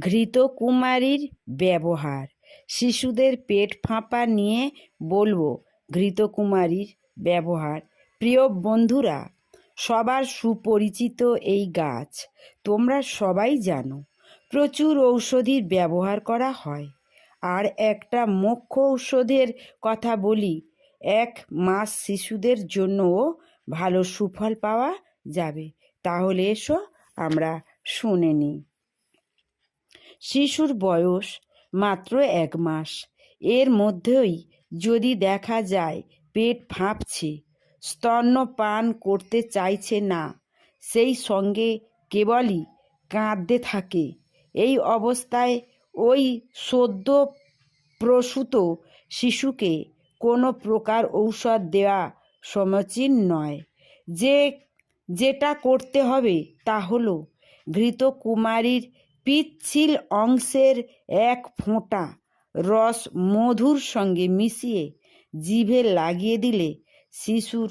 ঘৃতকুমারীর ব্যবহার। শিশুদের পেট ফাঁপা নিয়ে বলব ঘৃতকুমারীর ব্যবহার। প্রিয় বন্ধুরা, সবার সুপরিচিত এই গাছ, তোমরা সবাই জানো, প্রচুর ঔষধির ব্যবহার করা হয়। আর একটা মুখ্য ঔষধের কথা বলি, এক মাস শিশুদের জন্যও ভালো সুফল পাওয়া যাবে। তাহলে এসো, আমরা শুনে নিই। শিশুর বয়স মাত্র এক মাস। এর মধ্যেই যদি দেখা যায় পেট ফাঁপছে স্তন্যপান করতে চাইছে না, সেই সঙ্গে কেবলই কাঁদতে থাকে। এই অবস্থায় ওই সদ্য প্রসূত শিশুকে কোনো প্রকার ঔষধ দেওয়া সমীচীন নয়। যে যেটা করতে হবে তা হলো ঘৃতকুমারীর পিচ্ছিল অংশের এক ফোঁটা রস মধুর সঙ্গে মিশিয়ে জিভে লাগিয়ে দিলে শিশুর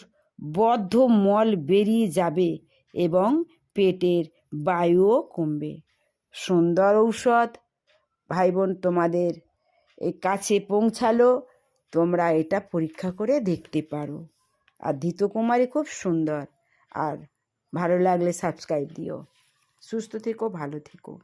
বদ্ধ মল বেরিয়ে যাবে এবং পেটের বায়ুও কমবে। সুন্দর ঔষধ ভাই বোন তোমাদের কাছে পৌঁছালো, তোমরা এটা পরীক্ষা করে দেখতে পারো। আর ধৃতকুমারী খুব সুন্দর, আর ভালো লাগলে সাবস্ক্রাইব দিও। সুস্থ থেকো, ভালো থেকো।